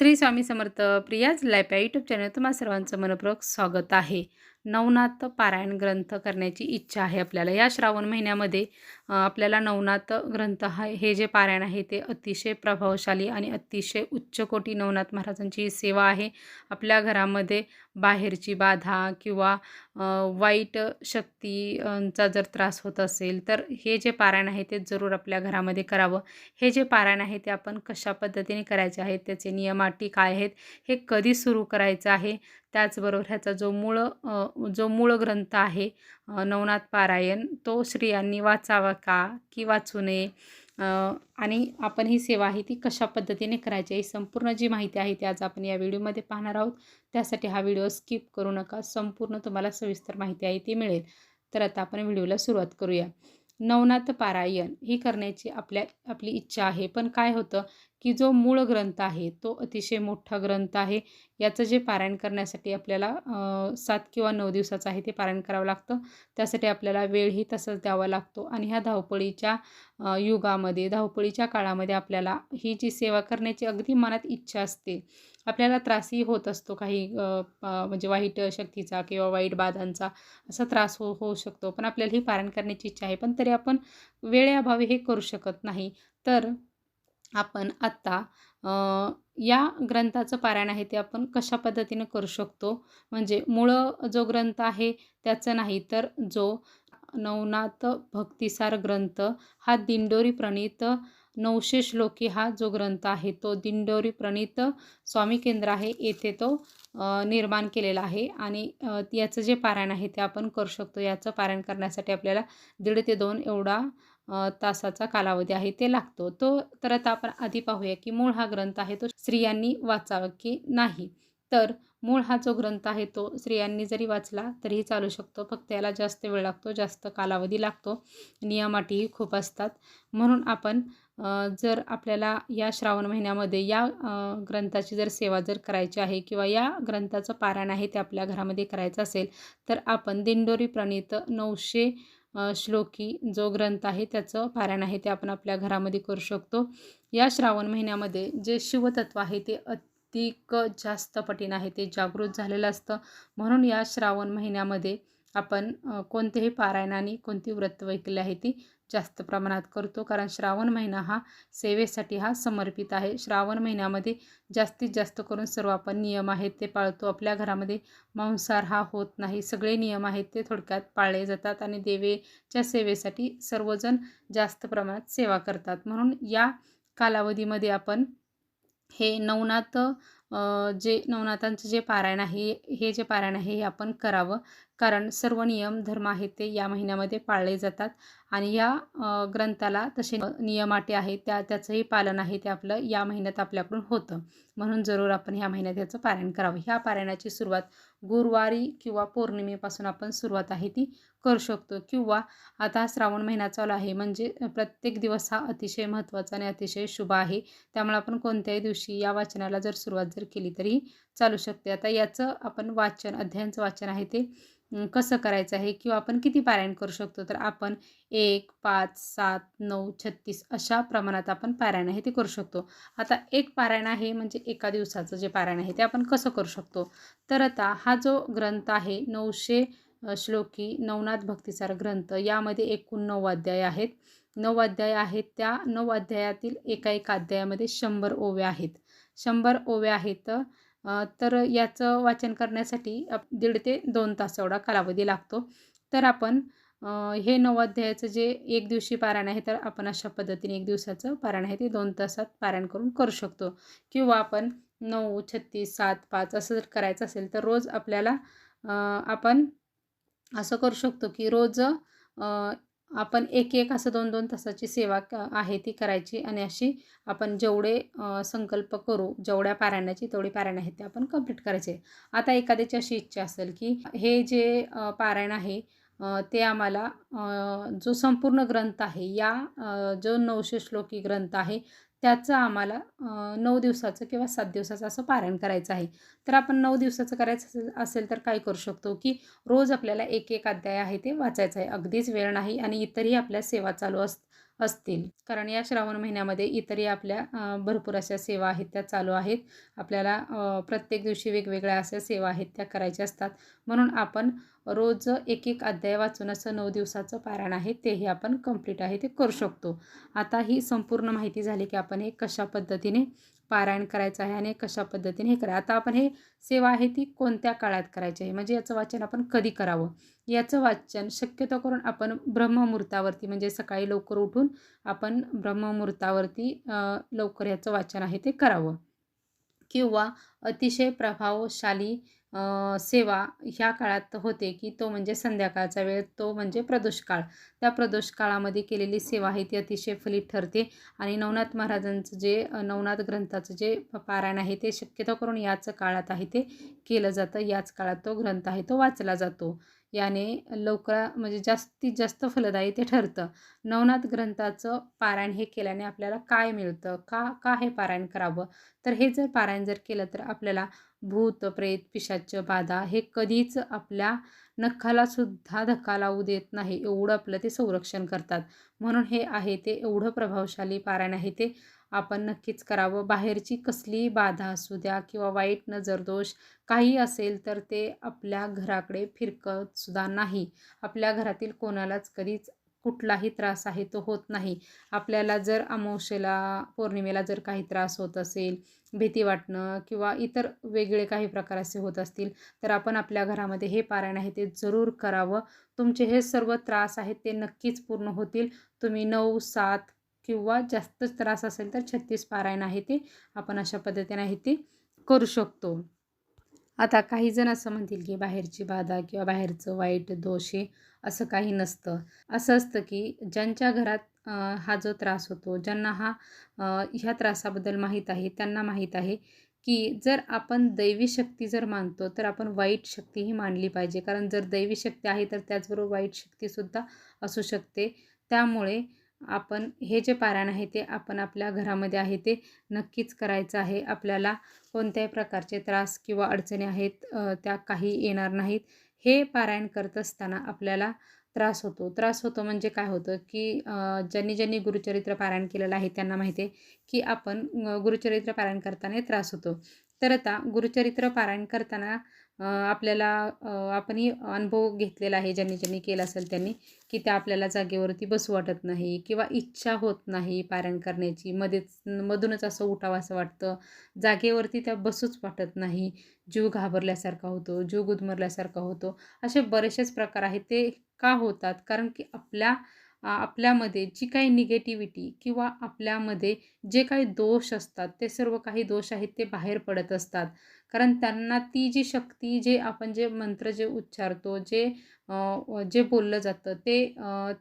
Shri Swami Samarth Priya's life YouTube channel तुम्हा सर्वांचं मनपूर्वक स्वागत आहे. नवनाथ पारायण ग्रंथ करण्याची इच्छा आहे आपल्याला. या श्रावण महिन्यामध्ये आपल्याला नवनाथ ग्रंथ हा हे जे पारायण आहे ते अतिशय प्रभावशाली आणि अतिशय उच्च कोटी नवनाथ महाराजांची सेवा आहे. आपल्या घरामध्ये बाहेरची बाधा किंवा वाईट शक्तींचा जर त्रास होत असेल तर हे जे पारायण आहे ते जरूर आपल्या घरामध्ये करावं. हे जे पारायण आहे ते आपण कशा पद्धतीने करायचे आहेत त्याचे नियमाटी काय आहेत हे कधी सुरू करायचं आहे त्याचबरोबर ह्याचा जो मूळ जो मूळ ग्रंथ आहे नवनाथ पारायण तो स्त्रियांनी वाचावा का की वाचू नये? आणि आपण ही सेवा आहे ती कशा पद्धतीने करायची ही संपूर्ण जी माहिती आहे ती आज आपण या व्हिडिओमध्ये पाहणार आहोत. त्यासाठी हा व्हिडिओ स्किप करू नका. संपूर्ण तुम्हाला सविस्तर माहिती आहे ती मिळेल. तर आता आपण व्हिडिओला सुरुवात करूया. नवनाथ पारायण ही करण्याची आपल्या आपली इच्छा आहे. पण काय होतं की जो मूळ ग्रंथ आहे तो अतिशय मोठा ग्रंथ आहे. याचं जे पारायण करण्यासाठी आपल्याला सात किंवा नऊ दिवसाचं आहे ते पारायण करावं लागतं. त्यासाठी आपल्याला वेळही तसंच द्यावा लागतो. आणि ह्या धावपळीच्या युगामध्ये धावपळीच्या काळामध्ये आपल्याला ही जी सेवा करण्याची अगदी मनात इच्छा असते आपल्याला त्रासही होत असतो काही म्हणजे वाईट शक्तीचा किंवा वाईट बाधांचा असा त्रास हो होऊ शकतो. पण आपल्याला ही पारण करण्याची इच्छा आहे. पण तरी आपण वेळेअभावी हे करू शकत नाही. तर आपण आत्ता या ग्रंथाचं पारायण आहे ते आपण कशा पद्धतीने करू शकतो? म्हणजे मूळ जो ग्रंथ आहे त्याचं नाही तर जो नवनाथ भक्तिसार ग्रंथ हा दिंडोरी प्रणीत नऊशे श्लोकी हा जो ग्रंथ आहे तो दिंडोरी प्रणीत स्वामी केंद्र आहे. येथे तो निर्माण केलेला आहे आणि याचं जे पारायण आहे ते आपण करू शकतो. याचं पारायण करण्यासाठी आपल्याला दीड ते दोन एवढा तासाचा कालावधी आहे ते लागतो. तो तर आता आपण आधी पाहूया की मूळ हा ग्रंथ आहे तो स्त्रियांनी वाचावा की नाही? तर मूळ हा जो ग्रंथ आहे तो स्त्रियांनी जरी वाचला तरीही चालू शकतो. फक्त याला जास्त वेळ लागतो जास्त कालावधी लागतो. नियमाटीही खूप असतात. म्हणून आपण जर आपल्याला या श्रावण महिन्यामध्ये या ग्रंथाची जर सेवा जर करायची आहे किंवा या ग्रंथाचं पारायण आहे ते आपल्या घरामध्ये करायचं असेल तर आपण दिंडोरी प्रणीत नऊशे श्लोकी जो ग्रंथ आहे त्याचं पारायण आहे ते आपण आपल्या घरामध्ये करू शकतो. या श्रावण महिन्यामध्ये जे शिवतत्व आहे ते अधिक जास्त पटीनं आहे ते जागृत झालेलं असतं. म्हणून या श्रावण महिन्यामध्ये आपण कोणतेही पारायणाने कोणती व्रतवैकल्य आहे ती जास्त प्रमाणात करतो. कारण श्रावण महिना हा सेवेसाठी हा समर्पित आहे. श्रावण महिन्यामध्ये जास्तीत जास्त करून सर्व आपण नियम आहेत ते पाळतो. आपल्या घरामध्ये मांसाहार हा होत नाही. सगळे नियम आहेत ते थोडक्यात पाळले जातात आणि देवेच्या सेवेसाठी सर्वजण जास्त प्रमाणात सेवा करतात. म्हणून या कालावधीमध्ये आपण हे नवनाथ जे नवनाथांचं जे पारायण आहे हे जे पारायण आहे हे आपण करावं. कारण सर्व नियम धर्म आहेत ते या महिन्यामध्ये पाळले जातात. आणि या ग्रंथाला तसे नियमाटे आहेत त्या त्याचंही पालन आहे ते आपलं या महिन्यात आपल्याकडून होतं. म्हणून जरूर आपण ह्या महिन्यात याचं पारायण करावं. ह्या पारायणाची सुरुवात गुरुवारी किंवा पौर्णिमेपासून आपण सुरुवात आहे ती करू शकतो. किंवा आता श्रावण महिना चालू आहे म्हणजे प्रत्येक दिवस हा अतिशय महत्त्वाचा आणि अतिशय शुभ आहे. त्यामुळे आपण कोणत्याही दिवशी या वाचनाला जर सुरुवात जर केली तरी चालू शकते. आता याचं आपण वाचन अध्यायांचं वाचन आहे ते कसं करायचं आहे किंवा आपण किती पारायण करू शकतो? तर आपण एक पाच सात नऊ छत्तीस अशा प्रमाणात आपण पारायण आहे ते करू शकतो. आता एक पारायण आहे म्हणजे एका दिवसाचं जे पारायण आहे ते आपण कसं करू शकतो? तर आता हा जो ग्रंथ आहे नऊशे श्लोकी नवनाथ भक्तिसार ग्रंथ यामध्ये एकूण नऊ अध्याय आहेत. नऊ अध्याय आहेत. त्या नऊ अध्यायातील एका एका अध्यायामध्ये शंभर ओव्या आहेत. शंभर ओव्या आहेत तर याचं वाचन करण्यासाठी अप- दीड ते दोन तास एवढा कालावधी लागतो. तर आपण हे नऊ अध्यायाचं जे एक दिवशी पारायण आहे तर आपण अशा पद्धतीने एक दिवसाचं पारायण आहे ते दोन तासात पारायण करून करू शकतो. किंवा आपण नऊ छत्तीस सात पाच असं जर करायचं असेल तर रोज आपल्याला आपण असं करू शकतो की रोज आपण एक एक असं दोन दोन तासाची सेवा क आहे ती करायची आणि अशी आपण जेवढे संकल्प करू जेवढ्या पारायणाची तेवढी पारायण आहे ते आपण कंप्लीट करायचे. आता एखाद्याची अशी इच्छा असेल की हे जे पारायण आहे ते आम्हाला जो संपूर्ण ग्रंथ आहे या जो नऊशे श्लोकी ग्रंथ आहे त्याचं आम्हाला नऊ दिवसाचं किंवा सात दिवसाचं असं पारायण करायचं आहे. तर आपण नऊ दिवसाचं करायचं असेल तर काय करू शकतो की रोज आपल्याला एक एक अध्याय आहे ते वाचायचं आहे. अगदीच वेळ नाही आणि इतरही आपल्या सेवा चालू असतात. असतील. कारण या श्रावण महिन्यामध्ये इतरही आपल्या भरपूर अशा सेवा आहेत त्या चालू आहेत. आपल्याला प्रत्येक दिवशी वेगवेगळ्या अशा सेवा आहेत त्या करायच्या असतात. म्हणून आपण रोज एक एक अध्याय वाचून असं नऊ दिवसाचं पारायण आहे तेही आपण कंप्लीट आहे ते करू शकतो. आता ही संपूर्ण माहिती झाली की आपण हे कशा पद्धतीने पारायण करायचं आहे आणि कशा पद्धतीने हे करा आता आपण हे सेवा आहे ती कोणत्या काळात करायची आहे? म्हणजे याचं वाचन आपण कधी करावं? याचं वाचन शक्यतो करून आपण ब्रह्ममुहूर्तावरती म्हणजे सकाळी लवकर उठून आपण ब्रह्ममुहूर्तावरती लवकर याचं वाचन आहे ते करावं. किंवा अतिशय प्रभावशाली सेवा ह्या काळात होते की तो म्हणजे संध्याकाळचा वेळ तो म्हणजे प्रदोष काळ त्या प्रदोष काळामध्ये केलेली सेवा आहे ती अतिशय फलित ठरते आणि नवनाथ महाराजांचं जे नवनाथ ग्रंथाचं जे पारायण आहे ते शक्यतो करून याच काळात आहे ते केलं जातं. याच काळात तो ग्रंथ आहे तो वाचला जातो. याने लवकर म्हणजे जास्तीत जास्त फलदायी ते ठरतं. नवनाथ ग्रंथाचं पारायण हे केल्याने आपल्याला काय मिळतं? का का हे पारायण करावं? तर हे जर पारायण जर केलं तर आपल्याला भूत प्रेत पिशाच बाधा हे कधीच आपल्या नखाला सुद्धा धक्का लावू देत नाही. एवढं आपलं ते संरक्षण करतात. म्हणून हे आहे ते एवढं प्रभावशाली पारायण आहे ते आपण नक्कीच करावं. बाहेरची कसलीही बाधा असू द्या किंवा वाईट नजर दोष काही असेल तर ते आपल्या घराकडे फिरकत सुद्धा नाही. आपल्या घरातील कोणालाच कधीच कुठलाही त्रास आहे तो होत नाही. आपल्याला जर अमावस्येला पौर्णिमेला जर काही त्रास होत असेल भीती वाटणं किंवा इतर वेगळे काही प्रकार असे होत असतील तर आपण आपल्या घरामध्ये हे पारायण आहे ते जरूर करावं. तुमचे हे सर्व त्रास आहेत ते नक्कीच पूर्ण होतील. तुम्ही नऊ सात किंवा जास्तच त्रास असेल तर छत्तीस पारायण आहे ते आपण अशा पद्धतीने आहे ते करू शकतो. आता काही जण असं म्हणतील की बाहेरची बाधा किंवा बाहेरचं वाईट दोष हे असं काही नसतं. असं असतं की ज्यांच्या घरात हा जो त्रास होतो ज्यांना हा ह्या त्रासाबद्दल माहीत आहे त्यांना माहीत आहे की जर आपण दैवी शक्ती जर मानतो तर आपण वाईट शक्तीही मानली पाहिजे. कारण जर दैवी शक्ती आहे तर त्याचबरोबर वाईट शक्तीसुद्धा असू शकते. त्यामुळे आपण हे जे पारायण आहे ते आपण आपल्या घरामध्ये आहे ते नक्कीच करायचं आहे. आपल्याला कोणत्याही प्रकारचे त्रास किंवा अडचणी आहेत त्या काही येणार नाहीत. हे पारायण करत असताना आपल्याला त्रास होतो. त्रास होतो म्हणजे काय होतं की ज्यांनी ज्यांनी गुरुचरित्र पारायण केलेलं आहे त्यांना माहिती आहे की आपण गुरुचरित्र पारायण करताना त्रास होतो. तर आता गुरुचरित्र पारायण करताना आपल्याला आपणही अनुभव घेतलेला आहे ज्यांनी ज्यांनी केला असेल त्यांनी की त्या आपल्याला जागेवरती बसू वाटत नाही किंवा इच्छा होत नाही पारायण करण्याची. मध्येच मधूनच असं उठावं असं वाटतं. जागेवरती त्या बसूच वाटत नाही. जीव घाबरल्यासारखा होतो जीव गुदमरल्यासारखा होतो. असे बरेचसेच प्रकार आहेत. ते का होतात? कारण की आपल्या आपल्यामध्ये जी काही निगेटिव्हिटी किंवा आपल्यामध्ये जे काही दोष असतात ते सर्व काही दोष आहेत ते बाहेर पडत असतात. कारण त्यांना ती जी शक्ती जे आपण जे मंत्र जे उच्चारतो जे जे बोललं जातं ते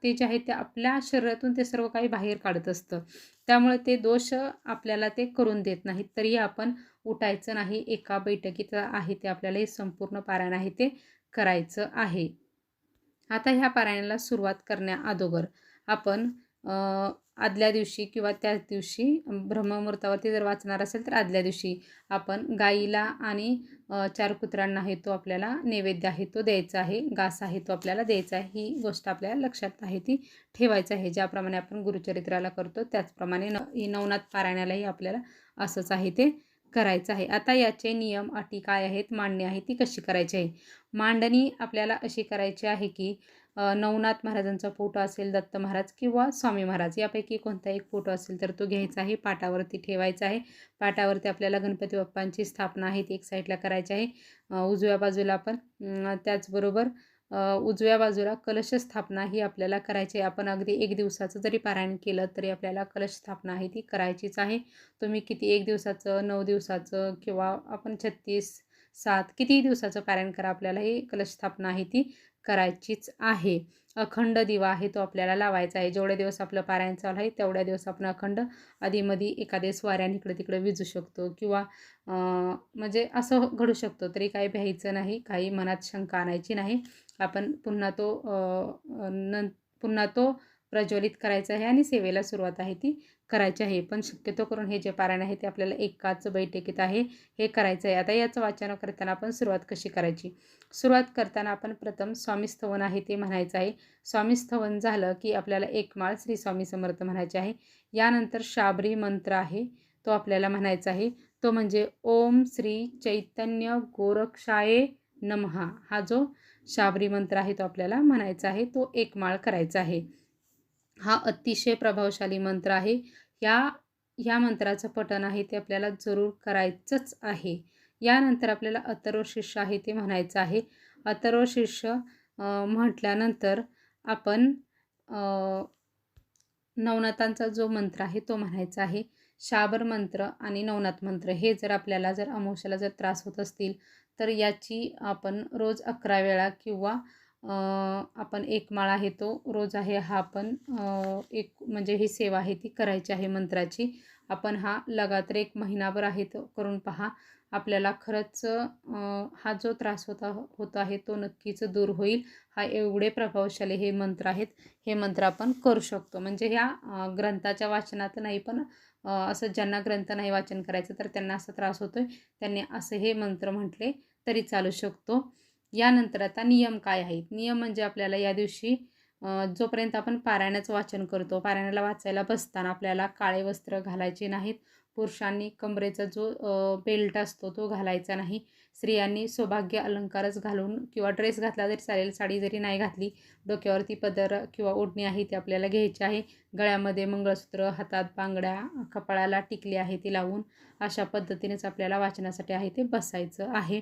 ते जे आहे ते आपल्या शरीरातून ते सर्व काही बाहेर काढत असतं. त्यामुळे ते दोष आपल्याला ते करून देत नाहीत. तरी आपण उठायचं नाही. एका बैठकीत आहे ते आपल्याला हे संपूर्ण पारायण आहे ते करायचं आहे. आता ह्या पारायणाला सुरुवात करण्या अगोदर आपण आदल्या दिवशी किंवा त्याच दिवशी ब्रह्ममुहूर्तावरती जर वाचणार असेल तर आदल्या दिवशी आपण गाईला आणि चार कुत्र्यांना आहे तो आपल्याला नैवेद्य आहे तो द्यायचा आहे घास आहे तो आपल्याला द्यायचा आहे ही गोष्ट आपल्याला लक्षात आहे ती ठेवायचं आहे ज्याप्रमाणे आपण गुरुचरित्राला करतो त्याचप्रमाणे न नवनाथ पारायणालाही आपल्याला असंच आहे ते करायचं आहे. आता याचे नियम अटी काय आहेत मांडणी आहे ती कशी करायची आहे? मांडणी आपल्याला अशी करायची आहे की नवनाथ महाराजांचा फोटो असेल दत्त महाराज किंवा स्वामी महाराज यापैकी कोणता एक फोटो असेल तर तो घ्यायचा आहे पाटावरती ठेवायचा आहे. पाटावरती आपल्याला गणपती बाप्पांची स्थापना आहे ती एक साईडला करायची आहे. उजव्या बाजूला आपण त्याचबरोबर उजव्या बाजूला कलश स्थापना ही आपल्याला करायची आहे. आपण अगदी एक दिवसाचं जरी पारायण केलं तरी आपल्याला कलश स्थापना आहे ती करायचीच आहे. तुम्ही किती एक दिवसाचं नऊ दिवसाचं किंवा आपण छत्तीस सात कितीही दिवसाचं पारायण करा आपल्याला ही कलश स्थापना आहे ती. करायचीच आहे. अखंड दिवा आहे तो आपल्याला लावायचा आहे. जेवढे दिवस आपलं पारायण चालू आहे तेवढ्या दिवस आपण अखंड आधीमध्ये एखाद्या स्वाऱ्याने इकडे तिकडे विजू शकतो किंवा म्हणजे असं घडू शकतो. तरी काही भ्यायचं नाही काही मनात शंका आणायची नाही. आपण पुन्हा तो न पुन्हा तो प्रज्वलित करायचं आहे आणि सेवेला सुरुवात आहे ती करायची आहे. पण शक्यतो करून हे जे पारायण आहे ते आपल्याला एकाच बैठकीत आहे हे करायचं आहे. आता याचं वाचन करताना आपण सुरुवात कशी करायची? सुरुवात करताना आपण प्रथम स्वामी स्थवन आहे ते म्हणायचं आहे. स्वामी स्थवन झालं की आपल्याला एकमाळ श्री स्वामी समर्थ म्हणायचे आहे. यानंतर शाबरी मंत्र आहे तो आपल्याला म्हणायचा आहे. तो म्हणजे ओम श्री चैतन्य गोरक्षाये नमहा हा जो शाबरी मंत्र आहे तो आपल्याला म्हणायचा आहे तो एकमाळ करायचा आहे. हा अतिशय प्रभावशाली मंत्र आहे. या या मंत्राचं पठण आहे ते आपल्याला जरूर करायचंच आहे. यानंतर आपल्याला अतर्व शिष्य आहे ते म्हणायचं आहे. अथर्व शिष्य म्हटल्यानंतर आपण नवनाथांचा जो मंत्र आहे तो म्हणायचा आहे. शाबर मंत्र आणि नवनाथ मंत्र हे जर आपल्याला जर अमावश्याला जर त्रास होत असतील तर याची आपण रोज अकरा वेळा किंवा आपण एक माळा आहे तो रोज आहे हा आपण एक म्हणजे ही सेवा आहे ती करायची आहे मंत्राची. आपण हा लगातार एक महिनाभर आहे तो करून पहा. आपल्याला खरंच हा जो त्रास होता होत आहे तो नक्कीच दूर होईल. हा एवढे प्रभावशाली हे मंत्र आहेत. हे मंत्र आपण करू शकतो. म्हणजे ह्या ग्रंथाच्या वाचनात नाही पण असं ज्यांना ग्रंथ नाही वाचन करायचं तर त्यांना असा त्रास होतोय. त्यांनी असं हे मंत्र म्हटले तरी चालू शकतो. यानंतर आता नियम काय आहेत? नियम म्हणजे आपल्याला या दिवशी जोपर्यंत आपण पारायणाचं वाचन करतो पारायणाला वाचायला बसताना आपल्याला काळे वस्त्र घालायचे नाहीत पुरुषांनी कमरेचा जो बेल्ट असतो तो घालायचा नाही स्त्रियांनी सौभाग्य अलंकारच घालून किंवा ड्रेस घातला तरी चालेल साडी जरी नाही घातली डोक्यावरती पदर किंवा ओढणी आहे ती आपल्याला घ्यायची आहे गळ्यामध्ये मंगळसूत्र हातात बांगड्या कपाळाला टिकली आहे ती लावून अशा पद्धतीनेच आपल्याला वाचनासाठी आहे ते बसायचं आहे.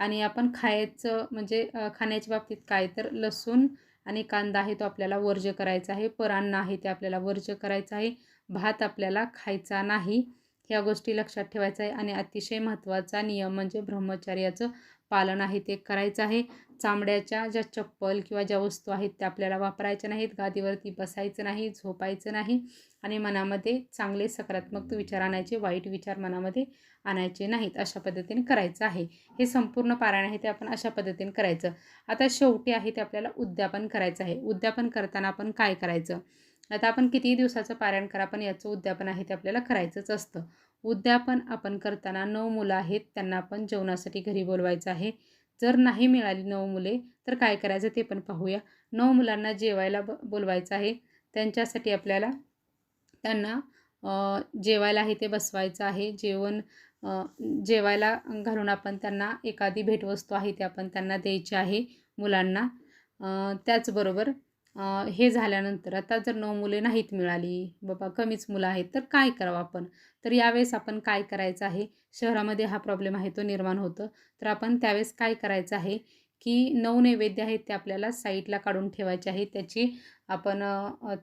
आणि आपण खायचं म्हणजे खाण्याच्या बाबतीत काय? तर लसूण आणि कांदा आहे तो आपल्याला वर्ज करायचा आहे. परान्न आहे ते आपल्याला वर्ज करायचं आहे. भात आपल्याला खायचा नाही. ह्या गोष्टी लक्षात ठेवायचं आहे आणि अतिशय महत्त्वाचा नियम म्हणजे ब्रह्मचार्याचं पालन आहे ते करायचं आहे. चामड्याच्या ज्या चप्पल किंवा ज्या वस्तू आहेत त्या आपल्याला वापरायच्या नाहीत. गादीवरती बसायचं नाही झोपायचं नाही आणि मनामध्ये चांगले सकारात्मक विचार आणायचे वाईट विचार मनामध्ये आणायचे नाहीत अशा पद्धतीने करायचं आहे. हे संपूर्ण पारायण आहे ते आपण अशा पद्धतीने करायचं. आता शेवटी आहे ते आपल्याला उद्यापन करायचं आहे. उद्यापन करताना आपण काय करायचं? आता आपण कितीही दिवसाचं पारायण करा पण याचं उद्यापन आहे ते आपल्याला करायचंच असतं. उद्यापन आपण करताना नऊ मुलं आहेत त्यांना आपण जेवणासाठी घरी बोलवायचं आहे. जर नाही मिळाली नऊ मुले तर काय करायचं ते पण पाहूया. नऊ मुलांना जेवायला ब बोलवायचं आहे. त्यांच्यासाठी आपल्याला त्यांना जेवायला आहे ते बसवायचं आहे. जेवण जेवायला घालून आपण त्यांना एखादी भेटवस्तू आहे ते आपण त्यांना द्यायची आहे मुलांना. त्याचबरोबर हे झाल्यानंतर आता जर नऊ मुले नाहीत मिळाली बाबा कमीच मुलं आहेत तर काय करावं आपण? तर यावेळेस आपण काय करायचं आहे? शहरामध्ये हा प्रॉब्लेम आहे तो निर्माण होतं. तर आपण त्यावेळेस काय करायचं आहे की नऊ नैवेद्य आहेत ते आपल्याला साईडला काढून ठेवायचे आहे त्याची आपण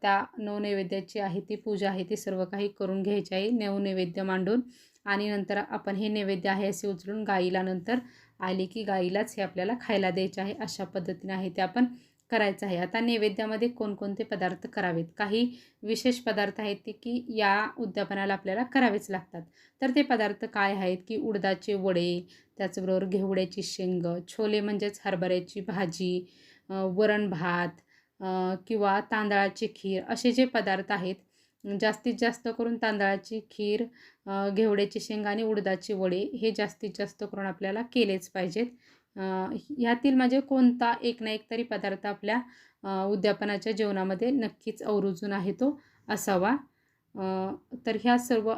त्या नऊ नैवेद्याची आहे ती पूजा आहे ती सर्व काही करून घ्यायची आहे. नऊ नैवेद्य मांडून आणि नंतर आपण हे नैवेद्य आहे असे उचलून गाईला नंतर आली की गाईलाच हे आपल्याला खायला द्यायचे आहे. अशा पद्धतीने आहे ते आपण करायचं आहे. आता नैवेद्यामध्ये कोणकोणते पदार्थ करावेत? काही विशेष पदार्थ आहेत ते की या उद्यापनाला आपल्याला करावेच लागतात. तर ते पदार्थ काय आहेत की उडदाचे वडे त्याचबरोबर घेवड्याची शेंग छोले म्हणजेच हरभऱ्याची भाजी वरण भात किंवा तांदळाची खीर असे जे पदार्थ आहेत जास्तीत जास्त करून तांदळाची खीर घेवड्याची शेंग आणि उडदाची वडे हे जास्तीत जास्त करून आपल्याला केलेच पाहिजेत. ह्यातील म्हणजे कोणता एक ना एक तरी पदार्थ आपल्या उद्यापनाच्या जेवणामध्ये नक्कीच अवरुजून आहे तो असावा. तर ह्या सर्व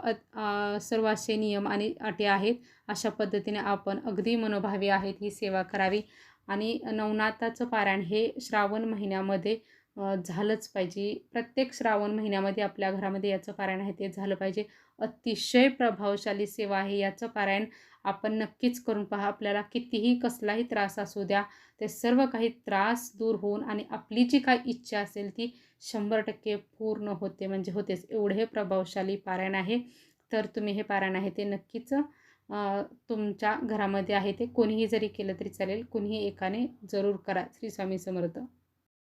सर्व असे नियम आणि अटी आहेत. अशा पद्धतीने आपण अगदी मनोभावी आहेत ही सेवा करावी. आणि नवनाथाचं पारायण हे श्रावण महिन्यामध्ये झालंच पाहिजे. प्रत्येक श्रावण महिन्यामध्ये आपल्या घरामध्ये याचं पारायण आहे ते झालं पाहिजे. अतिशय प्रभावशाली सेवा आहे. याचं पारायण आपण नक्कीच करून पहा. आपल्याला कितीही कसलाही त्रास असू द्या ते सर्व काही त्रास दूर होऊन आणि आपली जी काही इच्छा असेल ती शंभर टक्के पूर्ण होते म्हणजे होतेच. एवढे प्रभावशाली पारायण आहे. तर तुम्ही हे पारायण आहे ते नक्कीच तुमच्या घरामध्ये आहे ते. कोणीही जरी केलं तरी चालेल. कोणीही एकाने जरूर करा. श्री स्वामी समर्थ.